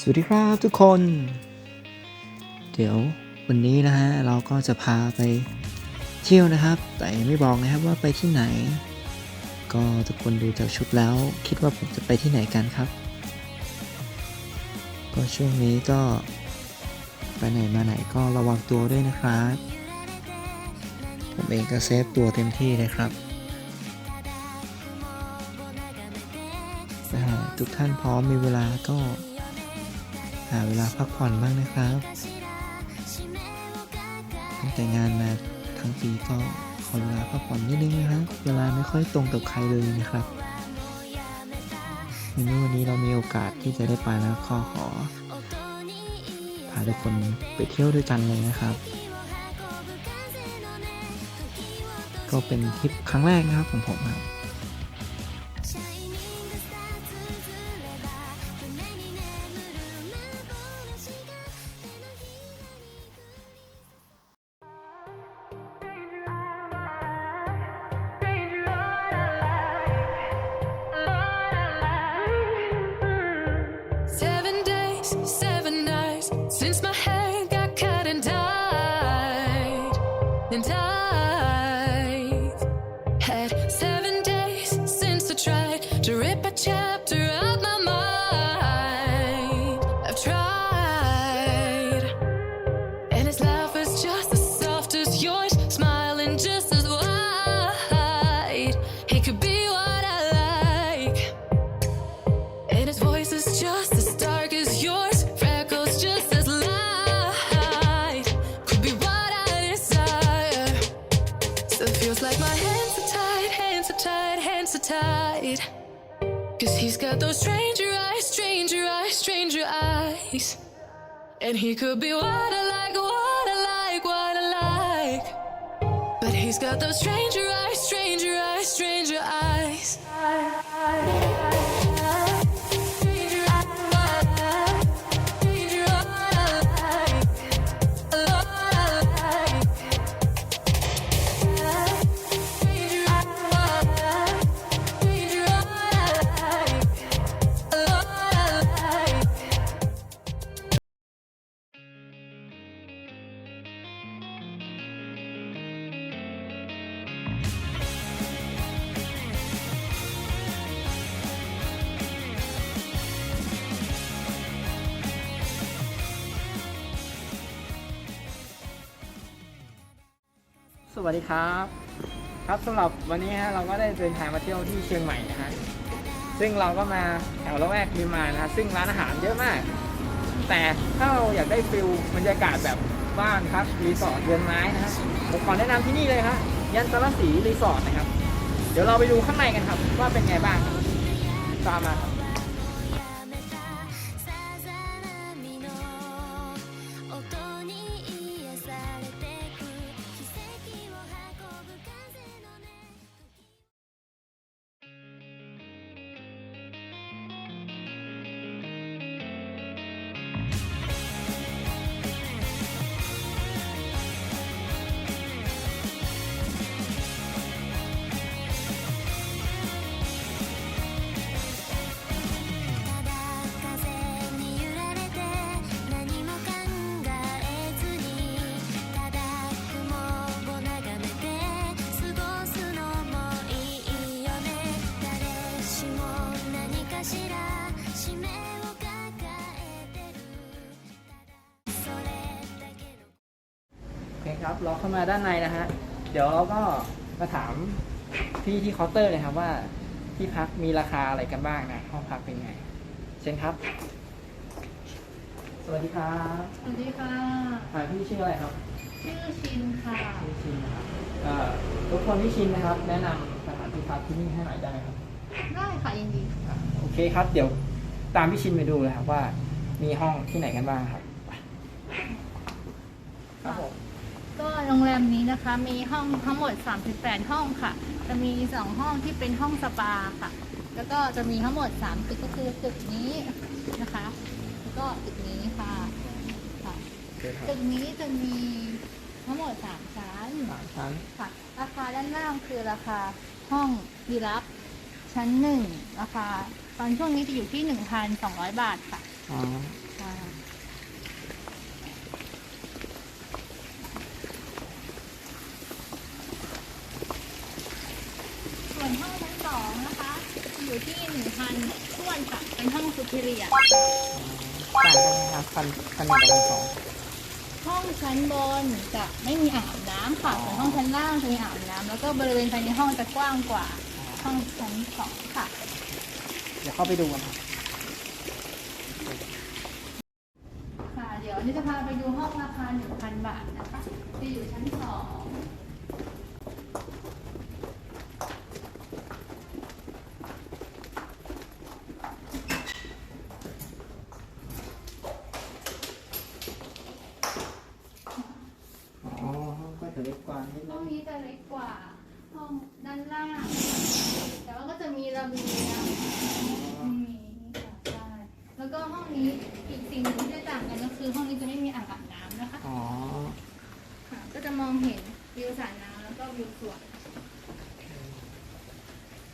สวัสดีครับทุกคน เดี๋ยววันนี้นะฮะเราก็จะพาไปเที่ยวนะครับ แต่ไม่บอกนะครับว่าไปที่ไหน ก็ทุกคนดูจากชุดแล้ว คิดว่าผมจะไปที่ไหนกันครับ ก็ช่วงนี้ก็ไปไหนมาไหนก็ระวังตัวด้วยนะครับ ผมเองก็เซฟตัวเต็มที่เลยครับทุกท่านพร้อมมีเวลาก็าเวลาพักผ่อนบ้างนะครับตั้งแต่งานมาทั้งปีก็ขอเวลาพักผ่อนนิดนึงนะครับ เวลาไม่ค่อยตรงกับใครเลยนะครับในเมื่อวันนี้เรามีโอกาสที่จะได้ไปแล้วก็ขอพาทุกคนไปเที่ยวด้วยกันเลยนะครับ ก็เป็นทริปครั้งแรกนะครับของผมครับ since my hair Still feels like my hands are tied, hands are tied, hands are tied. Cause he's got those stranger eyes, stranger eyes, stranger eyes. And he could be what I like, what I like, what I like. But he's got those stranger eyes, stranger eyes, stranger eyes. Like วัสดีครับ ครับสำหรับวันนี้ฮะเราก็ได้เดินทางมาเที่ยวที่เชียงใหม่นะฮะซึ่งเราก็มาแถวละแวกริมมานะฮะซึ่งร้านอาหารเยอะมาก แต่ถ้าเราอยากได้ฟิลบรรยากาศแบบบ้านครับรีสอร์ทเรือนไม้นะฮะผมขอแนะนำที่นี่เลยครับยันตระศรีรีสอร์ทนะครับ เดี๋ยวเราไปดูข้างในกันครับ ว่าเป็นไงบ้างตามมาครับ คครับเราเข้ามาด้านในนะฮะ เดี๋ยวเราก็มาถามพี่ที่เคาน์เตอร์เลยครับว่าที่พักมีราคาอะไรกันบ้างนะห้องพักเป็นไง เชิญครับ สวัสดีครับสวัสดีค่ะ อ่าพี่ชื่ออะไรครับชื่อชินค่ะชื่อชินนะครับเอ่อทุกคนที่ชินนะครับ แนะนำสถานที่พักที่นี่ให้หน่อยได้ไหมครับได้ค่ะยินดีอะโอเคครับ เดี๋ยวตามพี่ชินไปดูเลยครับว่า มีห้องที่ไหนกันบ้างครับไปครับผม ก็โรงแรมนี้นะคะมีห้องทั้งหมด 38 ห้องค่ะ จะมี 2 ห้องที่เป็นห้องสปาค่ะ แล้วก็จะมีทั้งหมด 3 ตึกก็คือตึกนี้นะคะ แล้วก็ตึกนี้ค่ะค่ะโอเคครับตึกนี้จะมีทั้งหมด 3 ชั้นสามชั้นค่ะ ราคาด้านล่างคือราคาห้องดีลักซ์ชั้นหนึ่งราคาตอนช่วงนี้จะอยู่ที่ 1,200 บาทค่ะ อ๋อ อยู่ที่หนึ่งพันท้วนค่ะ เป็นห้องสุพิเรียต่างกันนะครับพันพันหนึ่งกับพันสองห้องชั้นบนจะไม่มีอ่างอาบน้ำค่ะส่วนห้องชั้นล่างจะมีอ่างอาบน้ำแล้วก็บริเวณภายในห้องจะกว้างกว่า ห้องชั้นสองค่ะ เดี๋ยวเข้าไปดูกันครับค่ะ เดี๋ยวนี่จะพาไปดูห้องราคา1,000 บาทนะคะจะอยู่ชั้นสอง อ๋อห้องก็จะเล็กกว่า นิดห้นึองงนี้จะเล็กกว่าห้องด้านล่าง แต่ว่าก็จะมีระเบียงมีค่ะใช่แล้วก็ห้องนี้อีกสิ่งหนึ่งที่จะต่างกันก็คือห้องนี้จะไม่มีอ่างอาบน้ำนะคะอ๋อค่ะก็จะมองเห็นวิวสระน้ำแล้วก็วิวสวน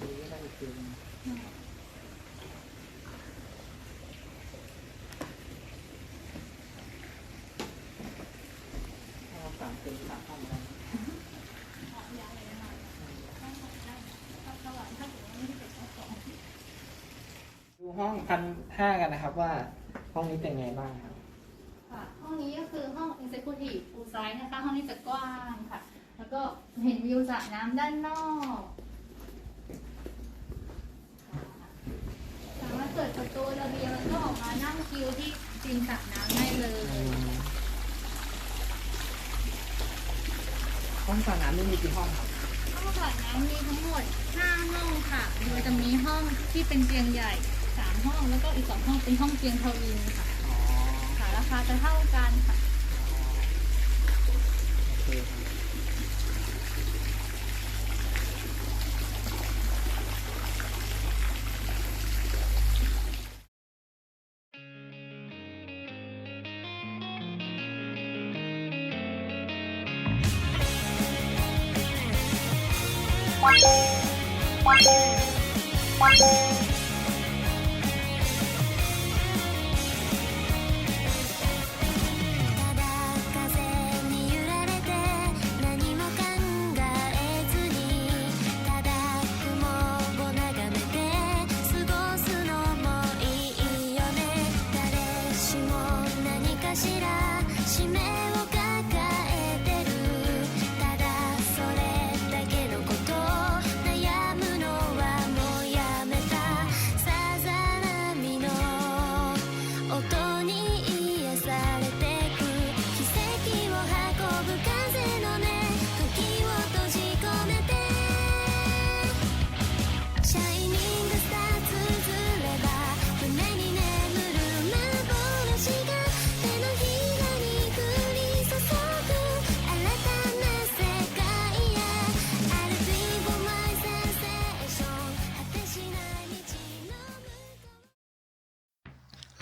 ดีก็ได้อีกทีหนึ่งห้องสามเป็นสามห้องแล้ว ดู ห้องพันห้ากันนะครับว่าห้องนี้เป็นไงบ้างครับ ค่ะห้องนี้ก็คือห้อง Executive Pool Side นะคะ ห้องนี้จะกว้างค่ะ แล้วก็เห็นวิวสระน้ำด้านนอกค่ะสามารถเปิดประตูระเบียงแล้วก็ออกมานั่งคิวที่ริมสระน้ำได้เลย ห้องสระน้ำนี่มีกี่ห้องครับห้องสระน้ำมีทั้งหมด 5 ห้องค่ะ โดยจะมีห้องที่เป็นเตียงใหญ่3 ห้องแล้วก็อีก2ห้องเป็นห้องเตียงทวินค่ะอ๋อค่ะราคาจะเท่ากันค่ะโอเคครับ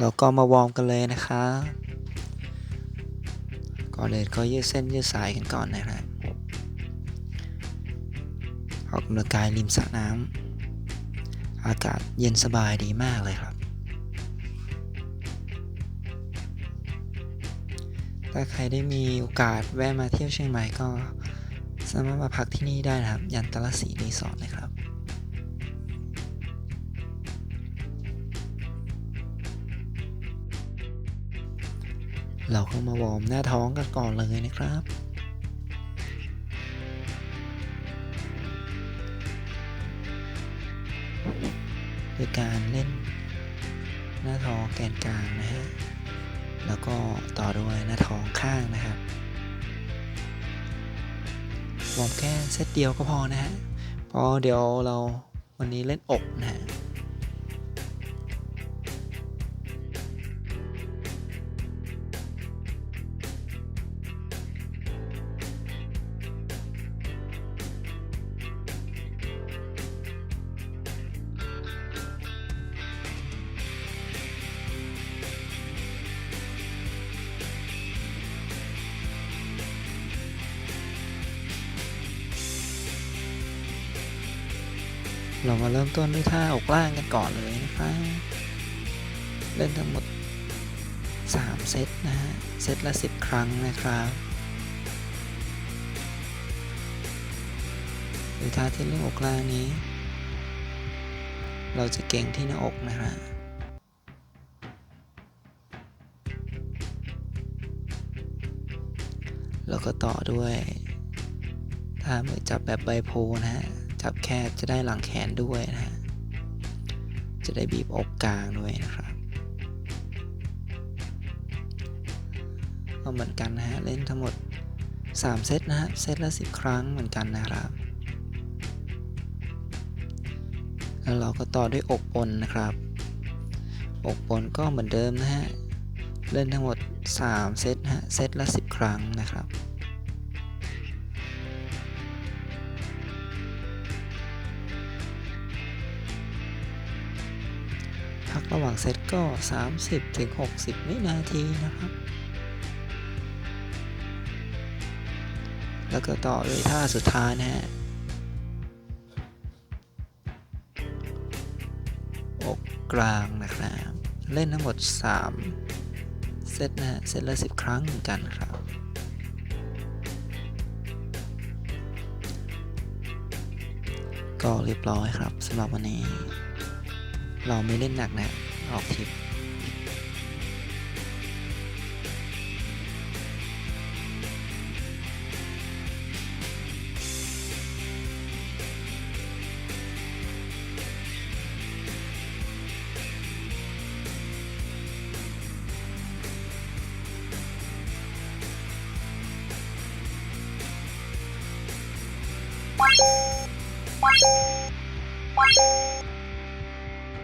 แล้วก็มาวอร์มกันเลยนะคะก่อนเลยก็ยืดเส้นยืดสายกันก่อนนะครับออกกำลังกายริมสระน้ำอากาศเย็นสบายดีมากเลยครับ ถ้าใครได้มีโอกาสแวะมาเที่ยวเชียงใหม่ก็สามารถมาพักที่นี่ได้นะครับ ยันตละสีรีสอร์ทนะครับ เราก็มาวอร์มหน้าท้องกันก่อนเลยนะครับ โดยการเล่นหน้าท้องแกนกลางนะฮะ แล้วก็ต่อด้วยหน้าท้องข้างนะครับ วอร์มแค่เซตเดียวก็พอนะฮะ เพราะเดี๋ยวเราวันนี้เล่นอกนะฮะ เรามาเริ่มต้นด้วยท่าอกล่างกันก่อนเลยนะครับเล่นทั้งหมด 3 เซตนะฮะ เซตละ 10 ครั้งนะครับโดยท่าที่เล่นอกล่างนี้ เราจะเก่งที่หน้าอกนะฮะแล้วก็ต่อด้วยท่ามือจับแบบใบโพนะฮะ จับแคบจะได้หลังแขนด้วยนะฮะ จะได้บีบอกกลางด้วยนะครับก็เหมือนกันนะฮะ เล่นทั้งหมด 3 เซตนะฮะ เซตละ 10 ครั้งเหมือนกันนะครับ แล้วเราก็ต่อด้วยอกบนนะครับ อกบนก็เหมือนเดิมนะฮะ เล่นทั้งหมด 3 เซตนะฮะ เซตละ 10 ครั้งนะครับ ระหว่างเซตก็ 30ถึง60วินาทีนะครับ แล้วก็ต่อด้วยท่าสุดท้ายนะฮะอกกลางนะครับเล่นทั้งหมด 3 เซตนะฮะเซตละ 10 ครั้งเหมือนกันครับก็เรียบร้อยครับสำหรับวันนี้ เราไม่เล่นหนักนะ ออกทิป